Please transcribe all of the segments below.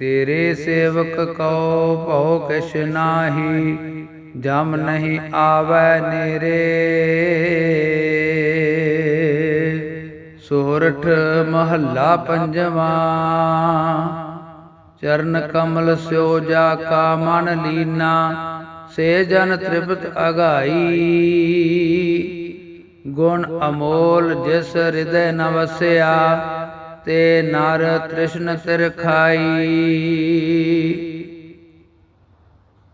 ਤੇਰੇ ਸੇਵਕ ਕਉ ਭਉ ਕਿਛ ਨਾਹੀ, ਜਮ ਨਹੀਂ ਆਵੈ ਨੇਰੇ। ਸੋਰਠ ਮਹੱਲਾ ਪੰਜਵਾ, ਚਰਨ ਕਮਲ ਸਿਓ ਜਾ ਕਾ ਮਨ ਲੀਨਾ, ਸੇ ਜਨ ਤ੍ਰਿਪਤ ਅਗਾਈ। ਗੁਣ ਅਮੋਲ ਜਿਸ ਹਿਰਦੈ ਨ ਵਸਿਆ ਤੇ ਨਰ ਤ੍ਰਿਸ਼ਨ ਤਿਰ ਖਾਈ।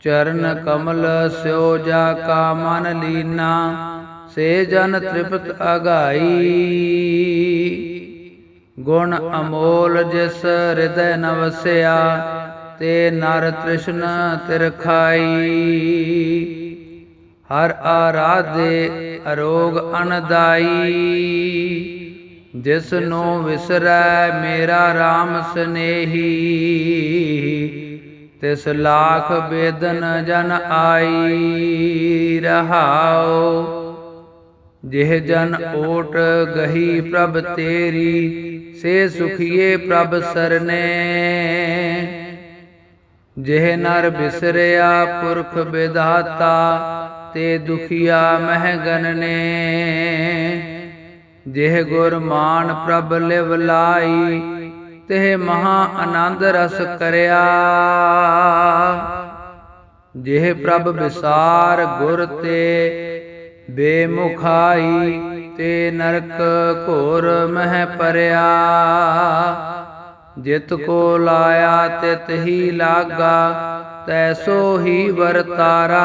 ਚਰਨ ਕਮਲ ਸਿਓ ਜਾ ਕਾ ਮਨ ਲੀਨਾ, ਸੇ ਜਨ ਤ੍ਰਿਪਤ ਅਗਾਈ। ਗੁਣ ਅਮੋਲ ਜਿਸ ਹਿਰਦੈ ਨ ਵਸਿਆ ਤੇ ਨਰ ਤ੍ਰਿਸ਼ਨ ਤਿਰ ਖਾਈ। ਹਰ ਆਰਾਧੇ ਅਰੋਗ ਅਨਦਾਈ ਜਿਸ ਨੂੰ ਵਿਸਰੈ ਮੇਰਾ RAM ਸਨੇਹੀ। ਤਿਸ ਲਾਖ ਬੇਦਨ ਜਨ ਆਈ ਰਹਾਉ ਜਿਹ ਜਨ ਓਟ ਗਹੀ ਪ੍ਰਭ ਤੇਰੀ ਸੇ ਸੁਖੀਏ ਪ੍ਰਭ ਸਰਨੇ। ਜਿਹ ਨਰ ਬਿਸਰਿਆ ਪੁਰਖ ਵਿਦਾਤਾ ਤੇ ਦੁਖੀਆ ਮਹਿ ਗਨਨੇ ਜਿਹ ਗੁਰ ਮਾਨ ਪ੍ਰਭ ਲਿਵ ਲਾਈ, ਤਿਹ ਮਹਾ ਆਨੰਦ ਰਸ ਕਰਿਆ। ਜਿਹ ਪ੍ਰਭ ਵਿਸਾਰ ਗੁਰ ਤੇ ਬੇਮੁਖਾਈ ਤੇ ਨਰਕ ਘੋਰ ਮਹਿ ਪਰਿਆ। ਜਿਤ ਕੋ ਲਾਇਆ ਤਿਤ ਹੀ ਲਾਗਾ ਤੈਸੋ ਹੀ ਵਰਤਾਰਾ।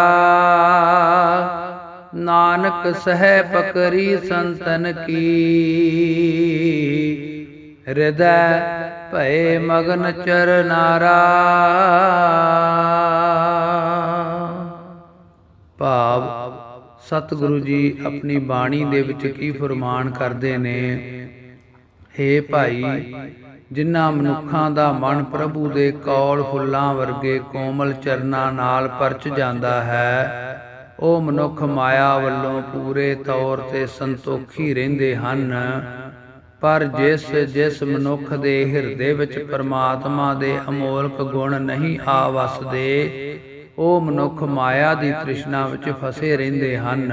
ਨਾਨਕ ਸਹਿ ਪਕਰੀ ਸੰਤਨ ਕੀ। ਹਿਰਦੈ ਭਏ ਮਗਨ ਚਰਨਾਰਾ ਭਾਵ ਸਤਿਗੁਰੂ ਜੀ ਆਪਣੀ ਬਾਣੀ ਦੇ ਵਿੱਚ ਕੀ ਫਰਮਾਨ ਕਰਦੇ ਨੇ, ਹੇ ਭਾਈ, ਜਿਨ੍ਹਾਂ ਮਨੁੱਖਾਂ ਦਾ ਮਨ ਪ੍ਰਭੂ ਦੇ ਕੌਲ ਫੁੱਲਾਂ ਵਰਗੇ ਕੋਮਲ ਚਰਨਾਂ ਨਾਲ ਪਰਚ ਜਾਂਦਾ ਹੈ ਉਹ ਮਨੁੱਖ ਮਾਇਆ ਵੱਲੋਂ ਪੂਰੇ ਤੌਰ ਤੇ ਸੰਤੋਖੀ ਰਹਿੰਦੇ ਹਨ। ਪਰ ਜਿਸ ਜਿਸ ਮਨੁੱਖ ਦੇ ਹਿਰਦੇ ਵਿੱਚ ਪਰਮਾਤਮਾ ਦੇ ਅਮੋਲਕ ਗੁਣ ਨਹੀਂ ਆ ਵਸਦੇ, ਉਹ ਮਨੁੱਖ ਮਾਇਆ ਦੀ ਤ੍ਰਿਸ਼ਨਾ ਵਿੱਚ ਫਸੇ ਰਹਿੰਦੇ ਹਨ।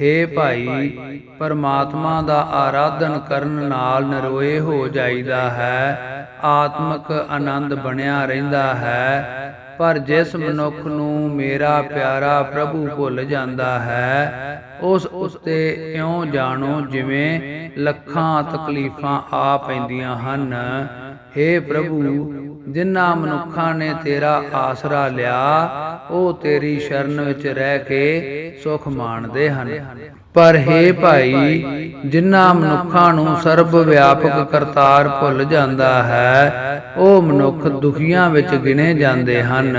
ਹੇ ਭਾਈ, ਪਰਮਾਤਮਾ ਦਾ ਆਰਾਧਨ ਕਰਨ ਨਾਲ ਨਰੋਏ ਹੋ ਜਾਈਦਾ ਹੈ, ਆਤਮਿਕ ਆਨੰਦ ਬਣਿਆ ਰਹਿੰਦਾ ਹੈ। ਪਰ ਜਿਸ ਮਨੁੱਖ ਨੂੰ ਮੇਰਾ ਪਿਆਰਾ ਪ੍ਰਭੂ ਭੁੱਲ ਜਾਂਦਾ ਹੈ, ਉਸ ਉੱਤੇ ਇਉਂ ਜਾਣੋ ਜਿਵੇਂ ਲੱਖਾਂ ਤਕਲੀਫਾਂ ਆ ਪੈਂਦੀਆਂ ਹਨ। ਹੇ ਪ੍ਰਭੂ ਜਿਨ੍ਹਾਂ ਮਨੁੱਖਾਂ ਨੇ ਤੇਰਾ ਆਸਰਾ ਲਿਆ, ਉਹ ਤੇਰੀ ਸ਼ਰਨ ਵਿੱਚ ਰਹਿ ਕੇ ਸੁਖ ਮਾਣਦੇ ਹਨ। ਪਰ ਹੇ ਭਾਈ ਜਿਨ੍ਹਾਂ ਮਨੁੱਖਾਂ ਨੂੰ ਸਰਬ ਵਿਆਪਕ ਕਰਤਾਰ ਭੁੱਲ ਜਾਂਦਾ ਹੈ, ਉਹ ਮਨੁੱਖ ਦੁਖੀਆਂ ਵਿੱਚ ਗਿਣੇ ਜਾਂਦੇ ਹਨ।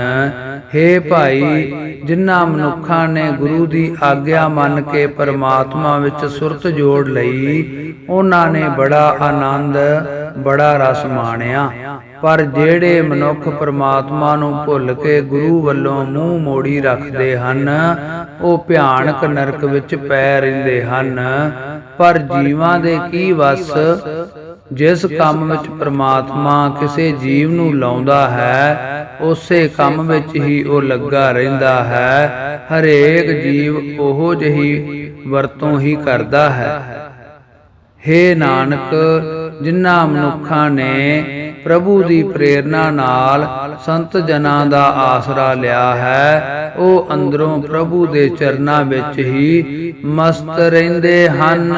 ਹੇ ਭਾਈ ਜਿਨ੍ਹਾਂ ਮਨੁੱਖਾਂ ਨੇ ਗੁਰੂ ਦੀ ਆਗਿਆ ਮੰਨ ਕੇ ਪਰਮਾਤਮਾ ਵਿੱਚ ਸੁਰਤ ਜੋੜ ਲਈ, ਉਹਨਾਂ ਨੇ ਬੜਾ ਆਨੰਦ ਬੜਾ ਰਸ ਮਾਣਿਆ। ਪਰ ਜਿਹੜੇ ਮਨੁੱਖ ਪਰਮਾਤਮਾ ਨੂੰ ਭੁੱਲ ਕੇ ਗੁਰੂ ਵੱਲੋਂ ਮੂੰਹ ਮੋੜੀ ਰੱਖਦੇ ਹਨ, ਉਹ ਭਿਆਨਕ ਨਰਕ ਵਿੱਚ ਪੈ ਰਹਿੰਦੇ ਹਨ। ਪਰ ਜੀਵਾਂ ਦੇ ਕੀ ਵਸ? ਜਿਸ ਕੰਮ ਵਿੱਚ ਪ੍ਰਮਾਤਮਾ ਕਿਸੇ ਜੀਵ ਨੂੰ ਲਾਉਂਦਾ ਹੈ, ਉਸੇ ਕੰਮ ਵਿੱਚ ਹੀ ਉਹ ਲੱਗਾ ਰਹਿੰਦਾ ਹੈ। ਹਰੇਕ ਜੀਵ ਉਹੋ ਜਿਹੀ ਵਰਤੋਂ ਹੀ ਕਰਦਾ ਹੈ। ਹੇ ਨਾਨਕ ਜਿਨ੍ਹਾਂ ਮਨੁੱਖਾਂ ਨੇ ਪ੍ਰਭੂ ਦੀ ਪ੍ਰੇਰਣਾ ਨਾਲ ਸੰਤ ਜਨਾਂ ਦਾ ਆਸਰਾ ਲਿਆ ਹੈ, ਉਹ ਅੰਦਰੋਂ ਪ੍ਰਭੂ ਦੇ ਚਰਨਾਂ ਵਿੱਚ ਹੀ ਮਸਤ ਰਹਿੰਦੇ ਹਨ।